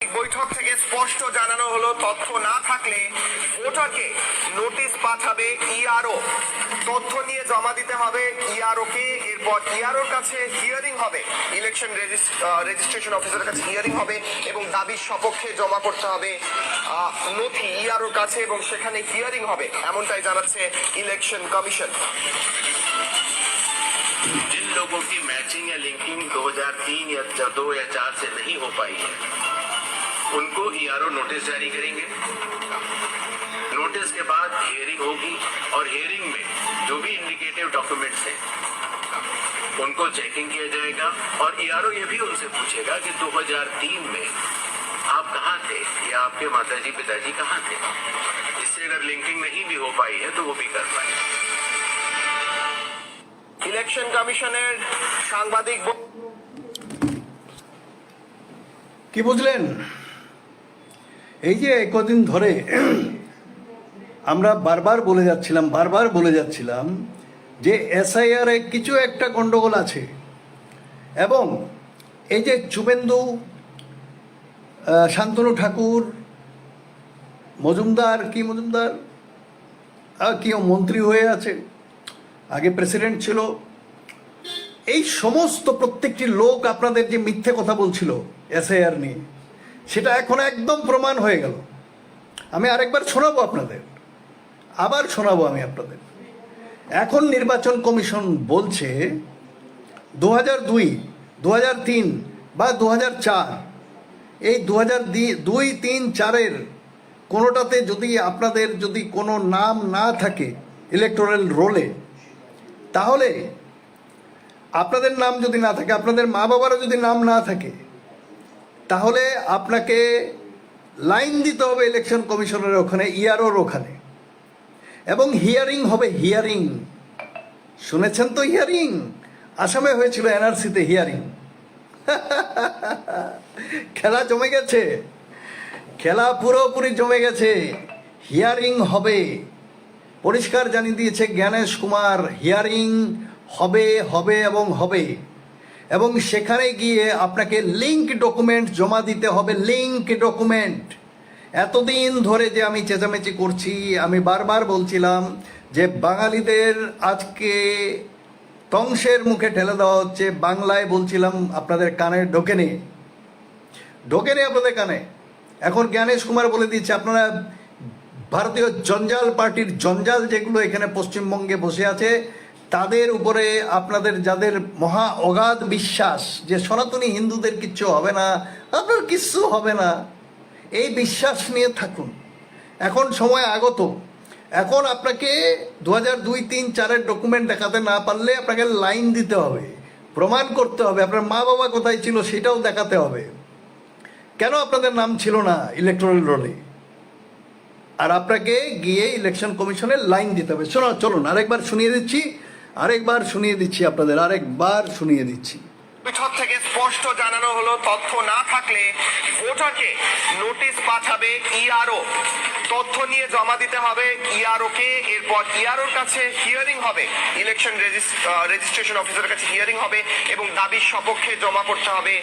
বৈঠক থেকে স্পষ্ট জানানো হলো তথ্য না থাকলে ভোটারকে নোটিশ পাঠাবে ইআরও তথ্য নিয়ে জমা দিতে হবে ইআরও কে এরপর ইআরওর কাছে হিয়ারিং হবে ইলেকশন রেজিস্ট্রেশন অফিসারের কাছে হিয়ারিং হবে এবং দাবির সপক্ষে জমা করতে হবে আহ, নথি ইআরওর কাছে এবং সেখানে হিয়ারিং হবে এমনটাই জানাচ্ছে ইলেকশন কমিশন जिन लोगों की मैचिंग या लिंकिंग 2003 या 2 या 4 से नहीं हो पाई है उनको ईआरओ नोटिस जारी करेंगे नोटिस के बाद हियरिंग होगी और हियरिंग में जो भी इंडिकेटिव डॉक्यूमेंट्स हैं उनको चेकिंग किया जाएगा और ईआरओ ये भी उनसे पूछेगा कि 2003 में आप कहाँ थे या आपके माताजी पिताजी कहाँ थे इससे अगर लिंकिंग नहीं भी हो पाई है तो वो भी कर पाए ইলেকশন কমিশনের সাংবাদিক ব- কি বুঝলেন এই যে কদিন ধরে আমরা বারবার বলে যাচ্ছিলাম বারবার বলে যাচ্ছিলাম যে এসআইআর কিছু একটা গন্ডগোল আছে এবং এই যে শুভেন্দু শান্তনু ঠাকুর মজুমদার কি মজুমদার? আহ, কি ও মন্ত্রী হয়ে আছে আগে প্রেসিডেন্ট ছিল। এই সমস্ত প্রত্যেকটি লোক আপনাদের যে মিথ্যে কথা বলছিল এসআইআর নিয়ে সেটা এখন একদম প্রমাণ হয়ে গেল। আমি আরেকবার শোনাবো আপনাদের। আবার শোনাবো আমি আপনাদের। এখন নির্বাচন কমিশন বলছে দু হাজার দুই দু হাজার তিন বা দু হাজার চার, এই দু হাজার দুই, তিন, চারের কোনোটাতে যদি আপনাদের যদি কোনো নাম না থাকে ইলেকটোরাল রোলে তাহলে আপনাদের নাম যদি না থাকে, আপনাদের মা বাবারও যদি নাম না থাকে তাহলে আপনাকে লাইন দিতে হবে ইলেকশন কমিশনের ওখানে, ইয়ারোর ওখানে। এবং হিয়ারিং হবে হিয়ারিং। শুনেছেন তো হিয়ারিং? আসামে হয়েছিল এনআরসিতে হিয়ারিং। খেলা জমে গেছে। খেলা পুরোপুরি জমে গেছে। হিয়ারিং হবে। পরিষ্কার জানিয়ে দিয়েছে জ্ঞানেশ কুমার, হিয়ারিং হবে হবে এবং হবে। এবং সেখানে গিয়ে আপনাকে লিঙ্ক ডকুমেন্ট জমা দিতে হবে লিঙ্ক ডকুমেন্ট এতদিন ধরে যে আমি চেঁচামেচি করছি, আমি বারবার বলছিলাম যে বাঙালিদের আজকে তংসের মুখে ঠেলে দেওয়া হচ্ছে। বাংলায় বলছিলাম, আপনাদের কানে ঢোকে নেই ঢোকে নেই আপনাদের কানে? এখন জ্ঞানেশ কুমার বলে দিচ্ছে, আপনারা ভারতীয় জঞ্জাল পার্টির জঞ্জাল যেগুলো এখানে পশ্চিমবঙ্গে বসে আছে তাদের উপরে আপনাদের যাদের মহা অগাধ বিশ্বাস যে সনাতনী হিন্দুদের কিচ্ছু হবে না, আপনার কিচ্ছু হবে না, এই বিশ্বাস নিয়ে থাকুন। এখন সময় আগত। এখন আপনাকে দু হাজার দুই তিন চারের ডকুমেন্ট দেখাতে না পারলে আপনাকে লাইন দিতে হবে, প্রমাণ করতে হবে, আপনার মা বাবা কোথায় ছিল সেটাও দেখাতে হবে। কেন আপনাদের নাম ছিল না ইলেকট্রাল রোলে আর আপনাকে গিয়ে ইলেকশন কমিশনের লাইন দিতে হবে। শোনো, চলুন, আরেকবার শুনিয়ে দিচ্ছি। আরেকবার শুনিয়ে দিচ্ছি আপনাদের আরেকবার শুনিয়ে দিচ্ছি। বৈঠক থেকে স্পষ্ট জানানো হলো তথ্য না থাকলে ভোটারকে নোটিশ পাঠাবে ইআরও তথ্য নিয়ে জমা দিতে হবে ইআরও কে এরপর ইআরওর কাছে হিয়ারিং হবে। ইলেকশন রেজিস্ট্রেশন অফিসারের কাছে হিয়ারিং হবে এবং দাবির সপক্ষে জমা করতে হবে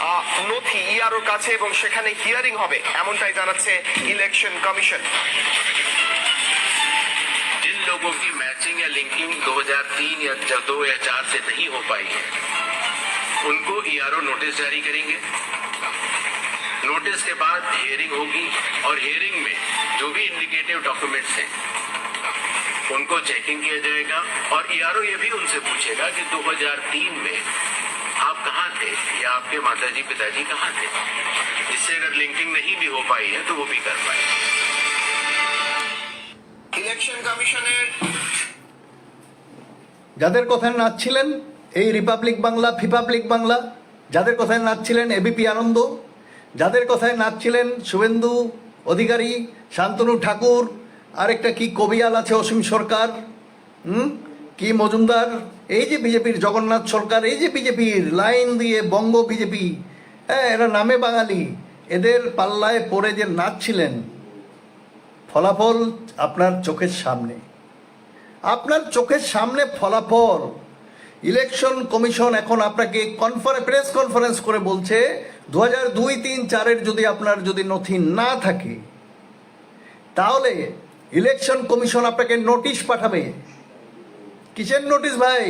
আহ, নথি ইআরওর কাছে এবং সেখানে হিয়ারিং হবে এমনটাই জানাচ্ছে ইলেকশন কমিশন या लिंकिंग 2003 या दो या चार से नहीं हो पाई है, उनको ईआरओ नोटिस जारी करेंगे। नोटिस के बाद हियरिंग होगी और हियरिंग में जो भी इंडिकेटिव डॉक्यूमेंट्स हैं, उनको चेकिंग किया जाएगा और ईआरओ ये भी उनसे पूछेगा कि 2003 में आप कहाँ थे या आपके माता जी पिताजी कहाँ थे? जिससे अगर लिंकिंग नहीं भी हो पाई है तो वो भी कर पाए। इलेक्शन कमीशन যাদের কথায় নাচছিলেন এই রিপাবলিক বাংলা ফিপাবলিক বাংলা যাদের কথায় নাচছিলেন এবিপি আনন্দ যাদের কথায় নাচছিলেন শুভেন্দু অধিকারী, শান্তনু ঠাকুর, আরেকটা কি কবিয়াল আছে অসীম সরকার, হুম? কি মজুমদার? এই যে বিজেপির জগন্নাথ সরকার, এই যে বিজেপির লাইন দিয়ে বঙ্গ বিজেপি হ্যাঁ এরা নামে বাঙালি। এদের পাল্লায় পড়ে যে নাচছিলেন ফলাফল আপনার চোখের সামনে। আপনার চোখের সামনে ফলাফল। ইলেকশন কমিশন এখন আপনাকে কনফারেন্স প্রেস কনফারেন্স করে বলছে দু হাজার দুই তিন চারের যদি আপনার যদি নথি না থাকে, তাহলে ইলেকশন কমিশন আপনাকে নোটিশ পাঠাবে। কিসের নোটিশ ভাই?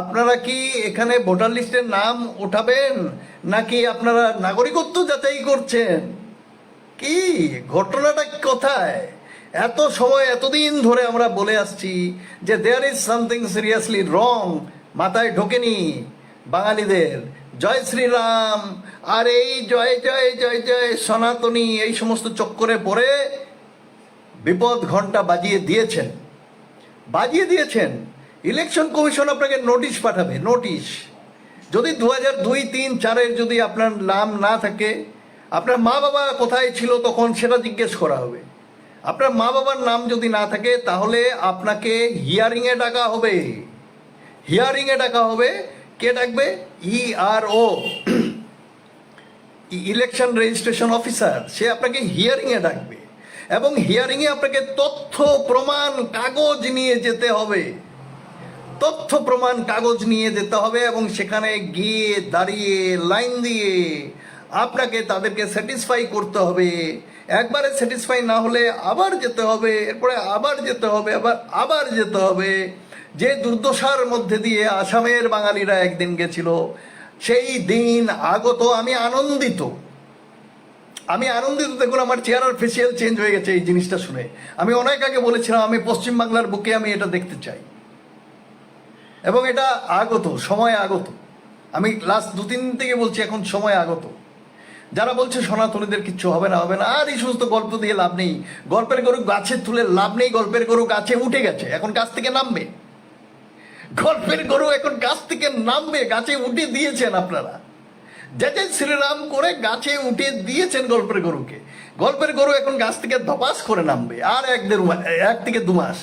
আপনারা কি এখানে ভোটার লিস্টের নাম উঠাবেন নাকি আপনারা নাগরিকত্ব যাচাই করছেন? কি ঘটনাটা কোথায়? এত সময়, এতদিন ধরে আমরা বলে আসছি যে there is something seriously wrong মাথায় ঢোকেনি বাঙালিদের। জয় শ্রীরাম, আর এই জয় জয় জয় জয়, সনাতনী, এই সমস্ত চক্করে পড়ে বিপদ ঘণ্টা বাজিয়ে দিয়েছেন। বাজিয়ে দিয়েছেন। ইলেকশন কমিশন আপনাকে নোটিশ পাঠাবে, নোটিশ। যদি দু হাজার দুই, তিন, চারের যদি আপনার নাম না থাকে, আপনার মা বাবা কোথায় ছিল তখন সেটা জিজ্ঞেস করা হবে। আপনার মা বাবার নাম যদি না থাকে, তাহলে আপনাকে হিয়ারিংয়ে ডাকা হবে। হিয়ারিংয়ে ডাকা হবে। কে ডাকবে? E R O election registration officer সে আপনাকে হিয়ারিংয়ে ডাকবে। এবং হিয়ারিংয়ে আপনাকে তথ্য, প্রমাণ, কাগজ নিয়ে যেতে হবে। তথ্য, প্রমাণ, কাগজ নিয়ে যেতে হবে এবং সেখানে গিয়ে দাঁড়িয়ে, লাইন দিয়ে আপনাকে তাদেরকে স্যাটিসফাই করতে হবে। একবারে স্যাটিসফাই না হলে আবার যেতে হবে, এরপরে আবার যেতে হবে, আবার আবার যেতে হবে। যে দুর্দশার মধ্যে দিয়ে আসামের বাঙালিরা একদিন গেছিল, সেই দিন আগত, আমি আনন্দিত। আমি আনন্দিত, দেখুন আমার চেহারার ফেসিয়াল চেঞ্জ হয়ে গেছে এই জিনিসটা শুনে। আমি অনেক আগে বলেছিলাম, আমি পশ্চিমবাংলার বুকে আমি এটা দেখতে চাই। এবং এটা আগত, সময় আগত। আমি লাস্ট দু তিন থেকে বলছি, এখন সময় আগত। যারা বলছে সনাতনীদের কিচ্ছু হবে না হবে না, আর এই সমস্ত গল্প দিয়ে লাভ নেই। গল্পের গরু গাছে তুলে লাভ নেই, গল্পের গরু গাছে উঠে গেছে, এখন গাছ থেকে নামবে। গল্পের গরু এখন গাছ থেকে নামবে, গাছে উঠে দিয়েছেন আপনারা। জয় জয় শ্রীরাম করে গাছে উঠে দিয়েছেন গল্পের গরুকে। গল্পের গরু এখন গাছ থেকে ধপাস করে নামবে, আর এক দেড় এক থেকে দু মাস।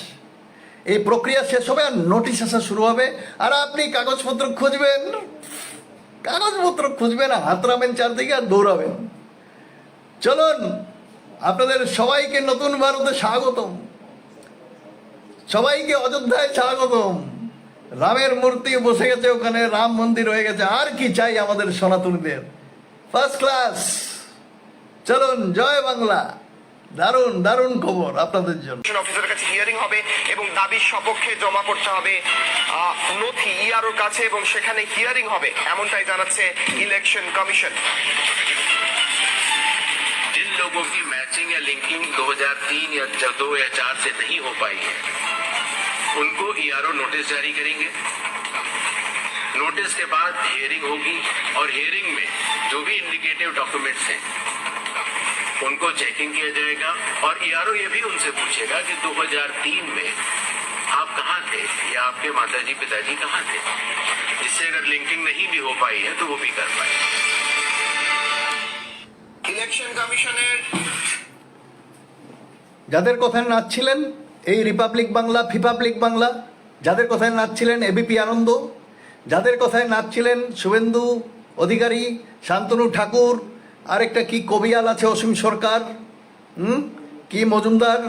এই প্রক্রিয়া শেষ হবে আর নোটিশ আসা শুরু হবে। আর আপনি কাগজপত্র খুঁজবেন কাগজপত্র খুঁজবেন হাতড়াবেন চারদিকে আর দৌড়াবেন। চলুন, আপনাদের সবাইকে নতুন ভারতে স্বাগতম। সবাইকে অযোধ্যায় স্বাগতম। রামের মূর্তি বসে গেছে ওখানে, রাম মন্দির হয়ে গেছে। আর কি চাই আমাদের সনাতনীদের? ফার্স্ট ক্লাস চলুন, জয় বাংলা। দারুণ দারুণ খবর আপনাদের জন্য ইলেকশন অফিসারের কাছে হিয়ারিং হবে এবং দাবির সপক্ষে জমা করতে হবে আহ, নথি ইআরওর কাছে এবং সেখানে হিয়ারিং হবে এমনটাই জানাচ্ছে ইলেকশন কমিশন जिन लोगों की मैचिंग या लिंकिंग 2003 या 2 या 4 से नहीं हो पाई है उनको ईआरओ नोटिस जारी करेंगे नोटिस के बाद हियरिंग होगी और हियरिंग में जो भी इंडिकेटिव डॉक्यूमेंट्स हैं उनको चेकिंग किया जाएगा और ईआरओ ये भी उनसे पूछेगा कि 2003 में आप कहाँ थे या आपके माताजी पिताजी कहाँ थे जिससे अगर लिंकिंग नहीं भी हो पाई है तो वो भी कर पाए ইলেকশন কমিশনের যাদের কথায় নাচছিলেন এই রিপাবলিক বাংলা ফিপাবলিক বাংলা যাদের কথায় নাচছিলেন এবিপি আনন্দ যাদের কথায় নাচছিলেন শুভেন্দু অধিকারী শান্তনু ঠাকুর আরেকটা কি কবিয়াল আছে অসীম সরকার? হুম? কি মজুমদার?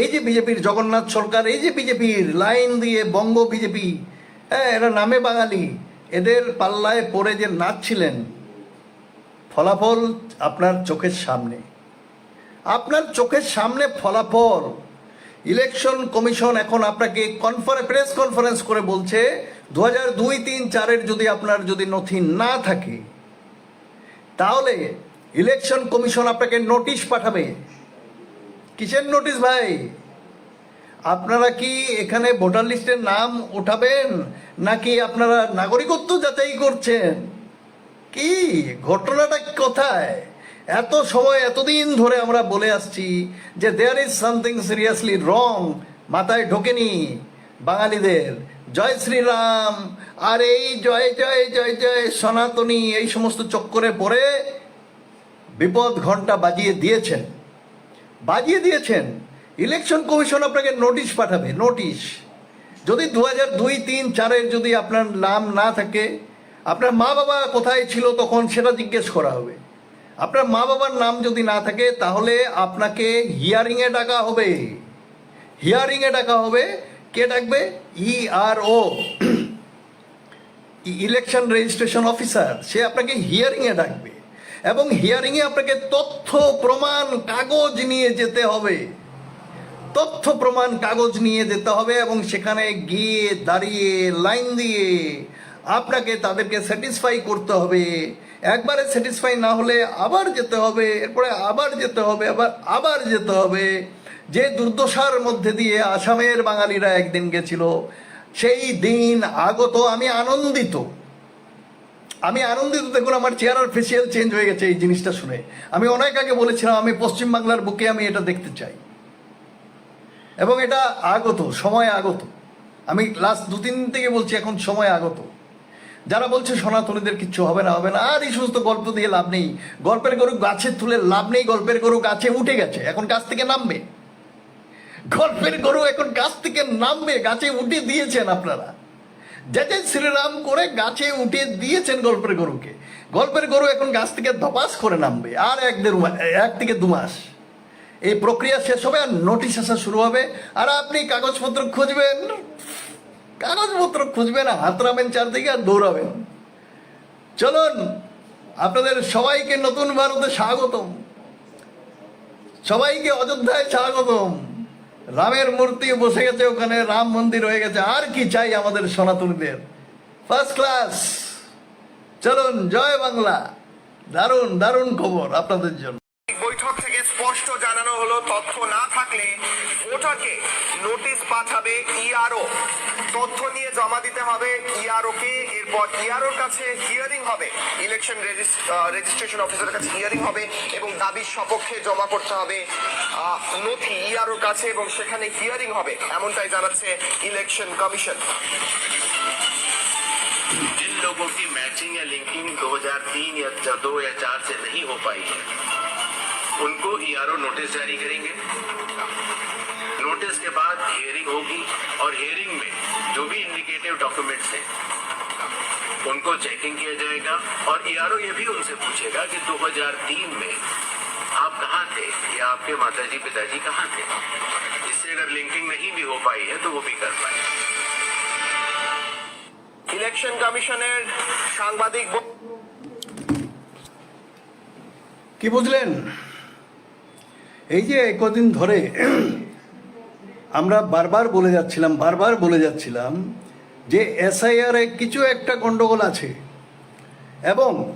এই যে বিজেপির জগন্নাথ সরকার, এই যে বিজেপির লাইন দিয়ে বঙ্গ বিজেপি হ্যাঁ এরা নামে বাঙালি। এদের পাল্লায় পড়ে যে নাচছিলেন, ফলাফল আপনার চোখের সামনে। আপনার চোখের সামনে ফলাফল। ইলেকশন কমিশন এখন আপনাকে কনফারেন্স প্রেস কনফারেন্স করে বলছে দু হাজার দুই তিন চারের যদি আপনার যদি নথি না থাকে, তাহলে ইলেকশন কমিশন আপনাকে নোটিশ পাঠাবে। কিসের নোটিশ ভাই? আপনারা কি এখানে ভোটার লিস্টের নাম উঠাবেন নাকি আপনারা নাগরিকত্ব যাচাই করছেন? কি? ঘটনাটা কোথায়? এত সময়, এতদিন ধরে আমরা বলে আসছি যে there is something seriously wrong মাথায় ঢোকেনি বাঙালিদের। জয় শ্রীরাম। আর এই জয় জয় জয় জয় সনাতনী, এই সমস্ত চক্করে পড়ে বিপদ ঘণ্টা বাজিয়ে দিয়েছেন। বাজিয়ে দিয়েছেন। ইলেকশন কমিশন আপনাকে নোটিশ পাঠাবে নোটিশ যদি দু হাজার দুই, তিন, চারের যদি আপনার নাম না থাকে, আপনার মা বাবা কোথায় ছিল তখন সেটা জিজ্ঞেস করা হবে। আপনার মা বাবার নাম যদি না থাকে, তাহলে আপনাকে হিয়ারিংয়ে ডাকা হবে। হিয়ারিংয়ে ডাকা হবে, কে ডাকবে? E R O election registration officer সে আপনাকে হিয়ারিংয়ে ডাকবে। এবং হিয়ারিংয়ে আপনাকে তথ্য, প্রমাণ, কাগজ নিয়ে যেতে হবে। তথ্য, প্রমাণ, কাগজ নিয়ে যেতে হবে এবং সেখানে গিয়ে দাঁড়িয়ে, লাইন দিয়ে আপনাকে তাদেরকে স্যাটিসফাই করতে হবে। একবারে স্যাটিসফাই না হলে আবার যেতে হবে, এরপরে আবার যেতে হবে, আবার আবার যেতে হবে। যে দুর্দশার মধ্যে দিয়ে আসামের বাঙালিরা একদিন গেছিল, সেই দিন আগত আমি আনন্দিত। আমি আনন্দিত দেখুন, আমার চেহারার ফেসিয়াল চেঞ্জ হয়ে গেছে এই জিনিসটা শুনে। আমি অনেক আগে বলেছিলাম, আমি পশ্চিমবাংলার বুকে আমি এটা দেখতে চাই। এবং এটা আগত, সময় আগত। আমি লাস্ট দু তিন থেকে বলছি, এখন সময় আগত। যারা বলছে, সনাতনীদের কিচ্ছু হবে না হবে না, আর এই সমস্ত গল্প দিয়ে লাভ নেই। গল্পের গরু গাছে তুলে লাভ নেই, গল্পের গরু গাছে উঠে গেছে, এখন গাছ থেকে নামবে। গল্পের গরু এখন গাছ থেকে নামবে, গাছে উঠে দিয়েছেন আপনারা। জয় জয় শ্রীরাম করে গাছে উঠে দিয়েছেন গল্পের গরুকে, গল্পের গরু এখন গাছ থেকে ধপাস করে নামবে, আর এক দেড় এক থেকে দু মাস। এই প্রক্রিয়া শেষ হবে আর নোটিশ আসা শুরু হবে। আর আপনি কাগজপত্র খুঁজবেন কাগজপত্র খুঁজবেন হাতড়াবেন চারদিকে আর দৌড়াবেন। চলুন, আপনাদের সবাইকে নতুন ভারতে স্বাগতম। সবাইকে অযোধ্যায় স্বাগতম। রামের মূর্তি বসে গেছে ওখানে, রাম মন্দির হয়ে গেছে। আর কি চাই আমাদের সনাতনীদের? ফার্স্ট ক্লাস চলুন, জয় বাংলা। দারুণ দারুণ খবর আপনাদের জন্য। স্পষ্ট জানানো হলো তথ্য না থাকলে ভোটারকে নোটিশ পাঠাবে ইআরও তথ্য নিয়ে জমা দিতে হবে ইআরও কে এরপর ইআরওর কাছে হিয়ারিং হবে ইলেকশন রেজিস্ট্রেশন অফিসারের কাছে হিয়ারিং হবে এবং দাবির সপক্ষে জমা করতে হবে আহ, নথি ইআরওর কাছে এবং সেখানে হিয়ারিং হবে এমনটাই জানাচ্ছে ইলেকশন কমিশন जिन लोगों की मैचिंग या लिंकिंग 2003 या 2 या 4 से नहीं हो पाई है उनको ईआरओ नोटिस जारी करेंगे नोटिस के बाद हियरिंग होगी और हियरिंग में जो भी इंडिकेटिव डॉक्यूमेंट्स हैं उनको चेकिंग किया जाएगा और ईआरओ ये भी उनसे पूछेगा कि 2003 में आप कहाँ थे या आपके माताजी पिताजी कहाँ थे इससे अगर लिंकिंग नहीं भी हो पाई है तो वो भी कर पाए ইলেকশন কমিশনের সাংবাদিক ব- কি বুঝলেন এই যে কদিন ধরে আমরা বারবার বলে যাচ্ছিলাম বারবার বলে যাচ্ছিলাম যে এসআইআর কিছু একটা গন্ডগোল আছে এবং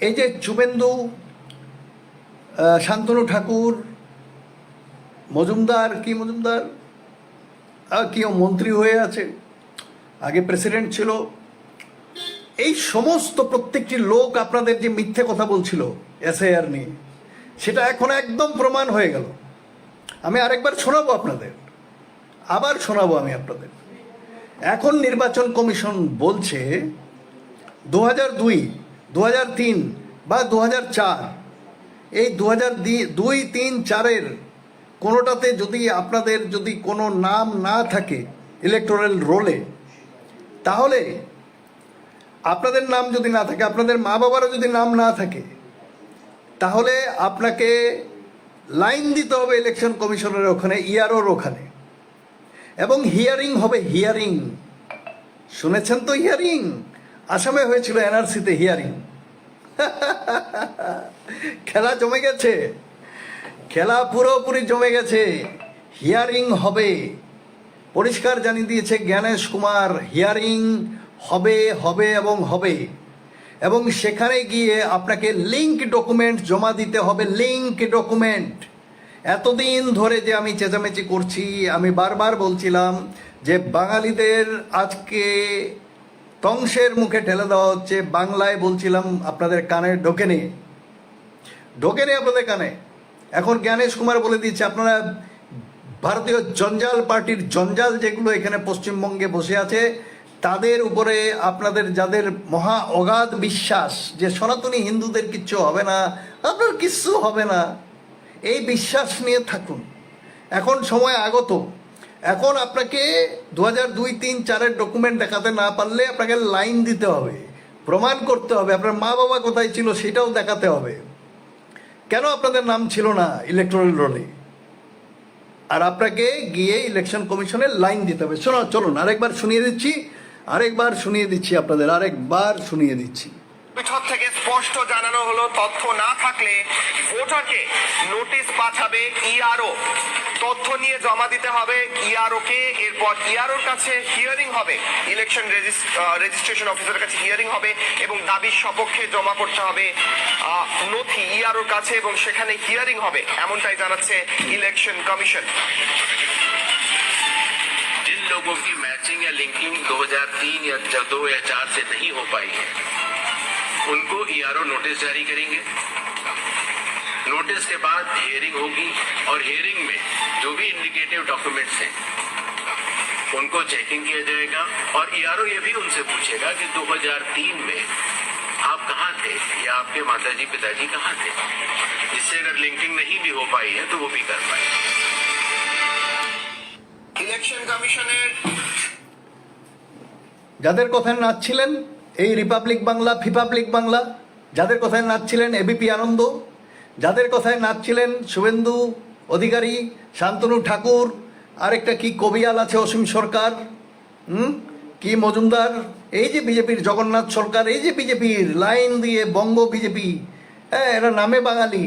এই যে শুভেন্দু শান্তনু ঠাকুর মজুমদার কি মজুমদার? আহ, কি ও মন্ত্রী হয়ে আছে আগে প্রেসিডেন্ট ছিল। এই সমস্ত প্রত্যেকটি লোক আপনাদের যে মিথ্যে কথা বলছিল এসআইআর নিয়ে সেটা এখন একদম প্রমাণ হয়ে গেল। আমি আরেকবার শোনাবো আপনাদের। আবার শোনাবো আমি আপনাদের। এখন নির্বাচন কমিশন বলছে, দু হাজার দুই, দু হাজার তিন বা দু হাজার চার, এই দু হাজার দুই, তিন, চারের কোনোটাতে যদি আপনাদের যদি কোনো নাম না থাকে ইলেকটোরাল রোলে তাহলে আপনাদের নাম যদি না থাকে, আপনাদের মা বাবারও যদি নাম না থাকে তাহলে আপনাকে লাইন দিতে হবে ইলেকশন কমিশনের ওখানে, ইয়ারোর ওখানে। এবং হিয়ারিং হবে হিয়ারিং। শুনেছেন তো হিয়ারিং? আসামে হয়েছিল এনআরসিতে হিয়ারিং। খেলা জমে গেছে। খেলা পুরোপুরি জমে গেছে। হিয়ারিং হবে। পরিষ্কার জানিয়ে দিয়েছে জ্ঞানেশ কুমার, হিয়ারিং হবে হবে এবং হবে। এবং সেখানে গিয়ে আপনাকে লিঙ্ক ডকুমেন্ট জমা দিতে হবে লিঙ্ক ডকুমেন্ট এতদিন ধরে যে আমি চেঁচামেচি করছি, আমি বারবার বলছিলাম যে বাঙালিদের আজকে ধ্বংসের মুখে ঠেলে দেওয়া হচ্ছে। বাংলায় বলছিলাম, আপনাদের কানে ঢোকে নেই ঢোকে নেই আপনাদের কানে। এখন জ্ঞানেশ কুমার বলে দিচ্ছে আপনারা ভারতীয় জঞ্জাল পার্টির জঞ্জাল যেগুলো এখানে পশ্চিমবঙ্গে বসে আছে তাদের উপরে আপনাদের যাদের মহা অগাধ বিশ্বাস যে সনাতনী হিন্দুদের কিচ্ছু হবে না, আপনার কিচ্ছু হবে না, এই বিশ্বাস নিয়ে থাকুন। এখন সময় আগত। এখন আপনাকে দু হাজার দুই, তিন, চারের ডকুমেন্ট দেখাতে না পারলে আপনাকে লাইন দিতে হবে, প্রমাণ করতে হবে, আপনার মা বাবা কোথায় ছিল সেটাও দেখাতে হবে। কেন আপনাদের নাম ছিল না ইলেকট্রাল রোলে আর আপনাকে গিয়ে ইলেকশন কমিশনের লাইন দিতে হবে। শোনো, চলুন, আরেকবার শুনিয়ে দিচ্ছি। আরেকবার শুনিয়ে দিচ্ছি আপনাদের আরেকবার শুনিয়ে দিচ্ছি। বৈঠক থেকে স্পষ্ট জানানো হলো তথ্য না থাকলে ভোটারকে নোটিশ পাঠাবে ইআরও তথ্য নিয়ে জমা দিতে হবে ইআরও কে এরপর ইআরওর কাছে হিয়ারিং হবে। ইলেকশন রেজিস্ট্রেশন অফিসারের কাছে হিয়ারিং হবে এবং দাবির সপক্ষে জমা করতে হবে আহ, নথি ইআরওর কাছে এবং সেখানে হিয়ারিং হবে এমনটাই জানাচ্ছে ইলেকশন কমিশন लिंकिंग या लिंकिंग 2003 या दो या चार से नहीं हो पाई है। उनको ईआरओ नोटिस जारी करेंगे। नोटिस के बाद हियरिंग होगी और हियरिंग में जो भी इंडिकेटिव डॉक्यूमेंट्स हैं, उनको चेकिंग किया जाएगा और ईआरओ ये भी उनसे पूछेगा कि 2003 में आप कहाँ थे? या आपके माता जी पिताजी कहाँ थे? जिससे अगर लिंकिंग नहीं भी हो पाई है तो वो भी कर पाए। इलेक्शन कमीशन যাদের কথায় নাচছিলেন এই রিপাবলিক বাংলা ফিপাবলিক বাংলা যাদের কথায় নাচছিলেন এবিপি আনন্দ যাদের কথায় নাচছিলেন শুভেন্দু অধিকারী, শান্তনু ঠাকুর, আরেকটা কি কবিয়াল আছে অসীম সরকার কি মজুমদার? এই যে বিজেপির জগন্নাথ সরকার, এই যে বিজেপির লাইন দিয়ে বঙ্গ বিজেপি হ্যাঁ এরা নামে বাঙালি,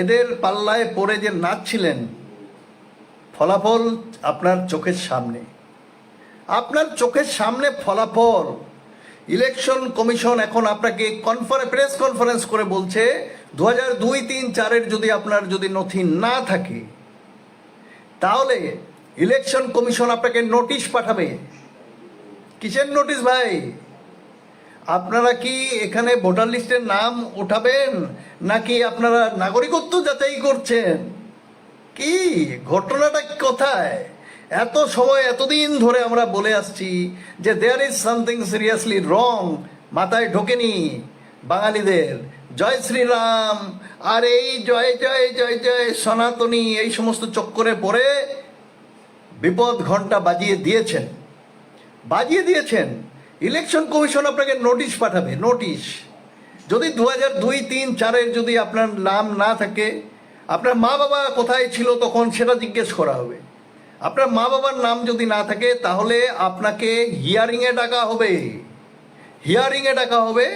এদের পাল্লায় পড়ে যে নাচছিলেন ফলাফল আপনার চোখের সামনে। আপনার চোখের সামনে ফলাফল। ইলেকশন কমিশন এখন আপনাকে কনফারে প্রেস কনফারেন্স করে বলছে দু হাজার দুই তিন চারের যদি আপনার যদি নথি না থাকে, তাহলে ইলেকশন কমিশন আপনাকে নোটিশ পাঠাবে। কিসের নোটিশ ভাই? আপনারা কি এখানে ভোটার লিস্টের নাম উঠাবেন নাকি আপনারা নাগরিকত্ব যাচাই করছেন? কি? ঘটনাটা কোথায়? এত সময়, এতদিন ধরে আমরা বলে আসছি যে there is something seriously wrong মাথায় ঢোকেনি বাঙালিদের। জয় শ্রীরাম, আর এই জয় জয় জয় জয়, সনাতনী, এই সমস্ত চক্করে পড়ে বিপদ ঘণ্টা বাজিয়ে দিয়েছেন। বাজিয়ে দিয়েছেন। ইলেকশন কমিশন আপনাকে নোটিশ পাঠাবে, নোটিশ। যদি দু হাজার দুই, তিন, চারের যদি আপনার নাম না থাকে, আপনার মা বাবা কোথায় ছিল তখন সেটা জিজ্ঞেস করা হবে। আপনার মা বাবার নাম যদি না থাকে, তাহলে আপনাকে হিয়ারিংয়ে ডাকা হবে। হিয়ারিংয়ে ডাকা হবে।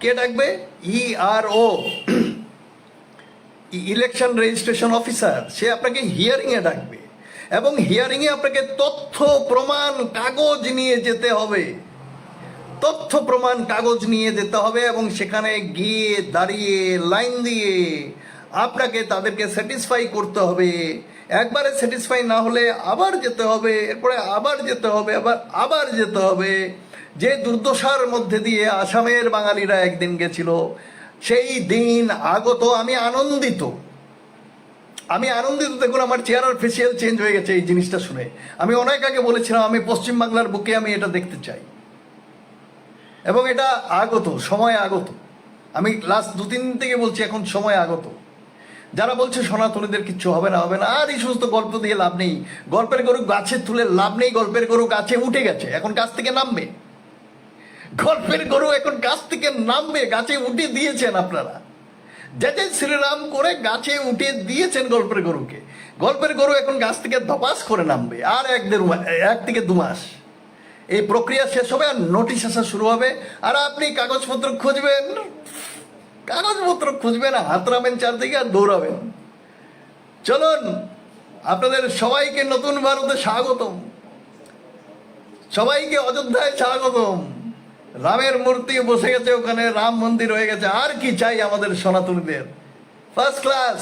কে ডাকবে? ইআরও ইলেকশন রেজিস্ট্রেশন অফিসার সে আপনাকে হিয়ারিংয়ে ডাকবে। এবং হিয়ারিংয়ে আপনাকে তথ্য, প্রমাণ, কাগজ নিয়ে যেতে হবে। তথ্য, প্রমাণ, কাগজ নিয়ে যেতে হবে এবং সেখানে গিয়ে দাঁড়িয়ে লাইন দিয়ে আপনাকে তাদেরকে স্যাটিসফাই করতে হবে। একবারে স্যাটিসফাই না হলে আবার যেতে হবে, এরপরে আবার যেতে হবে, আবার আবার যেতে হবে। যে দুর্দশার মধ্যে দিয়ে আসামের বাঙালিরা একদিন গেছিল, সেই দিন আগত আমি আনন্দিত। আমি আনন্দিত, দেখুন, আমার চেহারার ফেসিয়াল চেঞ্জ হয়ে গেছে এই জিনিসটা শুনে। আমি অনেক আগে বলেছিলাম, আমি পশ্চিমবাংলার বুকে আমি এটা দেখতে চাই। এবং এটা আগত, সময় আগত। আমি লাস্ট দু তিন থেকে বলছি, এখন সময় আগত। যারা বলছে সনাতনীদের কিচ্ছু হবে না হবে না। আর এই সমস্ত গল্প দিয়ে লাভ নেই। গল্পের গরু গাছে তুলে লাভ নেই, গল্পের গরু গাছে উঠে গেছে, এখন গাছ থেকে নামবে। গল্পের গরু এখন গাছ থেকে নামবে, গাছে উঠে দিয়েছেন আপনারা। যে যে শ্রীরাম করে গাছে উঠে দিয়েছেন গল্পের গরুকে। গল্পের গরু এখন গাছ থেকে ধপাস করে নামবে, আর এক দেড় এক থেকে দু মাস। এই প্রক্রিয়া শেষ হবে আর নোটিশ আসা শুরু হবে। আর আপনি কাগজপত্র খুঁজবেন। কাগজপত্র খুঁজবেন হাতড়াবেন চারদিকে আর দৌড়াবেন। চলুন, আপনাদের সবাইকে নতুন ভারতে স্বাগতম। সবাইকে অযোধ্যায় স্বাগতম। রামের মূর্তি বসে গেছে ওখানে, রাম মন্দির হয়ে গেছে। আর কি চাই আমাদের সনাতনীদের? First class